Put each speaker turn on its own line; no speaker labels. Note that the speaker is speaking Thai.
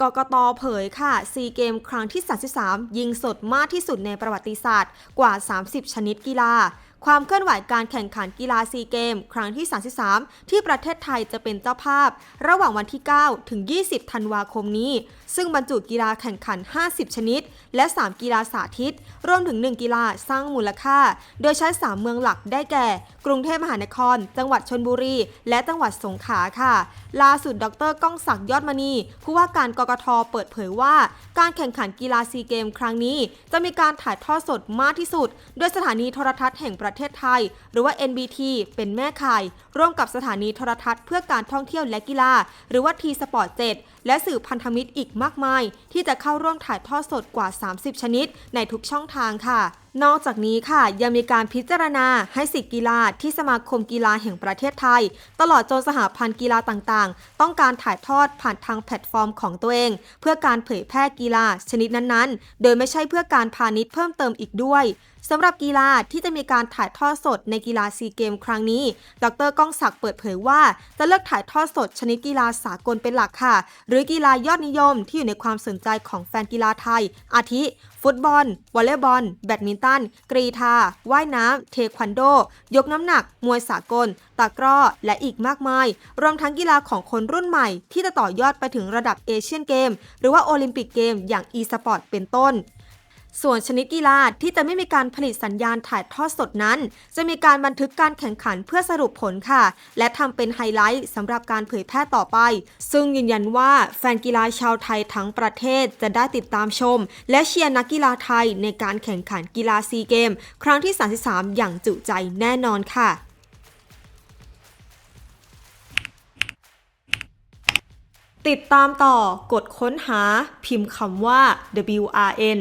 กกตเผยค่ะซีเกมครั้งที่ 33 ยิงสดมากที่สุดในประวัติศาสตร์กว่า 30 ชนิดกีฬา ความเคลื่อนไหวการแข่งขันกีฬาซีเกม ครั้งที่ 33 ที่ประเทศไทยจะเป็นเจ้าภาพ ระหว่างวันที่ 9 ถึง 20 ธันวาคมนี้ ซึ่งบรรจุกีฬาแข่งขัน 50 ชนิด และ 3 กีฬาสาธิต รวมถึง 1 กีฬาสร้างมูลค่า โดยใช้ 3 เมืองหลักได้แก่ กรุงเทพมหานคร จังหวัดชนบุรี และจังหวัดสงขลาค่ะ ล่าสุดดรก้องศักดิ์ยอดมณี ผู้ว่าการกกทเปิดเผยว่า การแข่งขันกีฬาซีเกมครั้งนี้ จะมีการถ่ายทอดสดมากที่สุด ด้วยสถานีโทรทัศน์แห่งประเทศไทย หรือว่า NBT เป็นแม่ข่าย ร่วมกับสถานีโทรทัศน์เพื่อการท่องเที่ยวและกีฬา หรือว่า T Sport 7และสื่อพันธมิตรอีกมากมาย ที่จะเข้าร่วมถ่ายทอดสดกว่า 30 ชนิด ในทุกช่องทางค่ะนอกจากนี้ค่ะยังมีการพิจารณาให้สิทธิกีฬาที่สมาคมกีฬาแห่งประเทศไทย ตลอดจนสหพันธ์กีฬาต่างๆ ต้องการถ่ายทอดผ่านทางแพลตฟอร์มของตัวเอง เพื่อการเผยแพร่กีฬาชนิดนั้นๆ โดยไม่ใช่เพื่อการพาณิชย์เพิ่มเติมอีกด้วยสำหรับกีฬาที่จะมีการถ่ายทอดสดในกีฬาซีเกม ครั้งนี้ ดรก้องศักดิ์เปิดเผยว่าจะเลือกถ่ายทอดสดชนิดกีฬาสากลเป็นหลักค่ะ หรือกีฬายอดนิยมที่อยู่ในความสนใจของแฟนกีฬาไทย อาทิ ฟุตบอลวอลเลย์บอล แบดมินตัน กรีธา ว่ายน้ำ เทควันโด ยกน้ำหนัก มวยสากล ตะกร้อ และอีกมากมาย รวมทั้งกีฬาของคนรุ่นใหม่ ที่จะต่อยอดไปถึงระดับเอเชียนเกม หรือว่าโอลิมปิกเกมอย่างอีสปอร์ตเป็นต้น ส่วนชนิดกีฬาที่จะไม่มีการผลิตสัญญาณถ่ายทอดสดนั้น จะมีการบันทึกการแข่งขันเพื่อสรุปผลค่ะ และทำเป็นไฮไลท์สำหรับการเผยแพร่ต่อไป ซึ่งยืนยันว่าแฟนกีฬาชาวไทยทั้งประเทศจะได้ติดตามชม และเชียร์นักกีฬาไทยในการแข่งขันกีฬาซีเกม ครั้งที่ 33 อย่างจุใจแน่นอนค่ะติดตามต่อกดค้นหาพิมพ์คำว่า WRN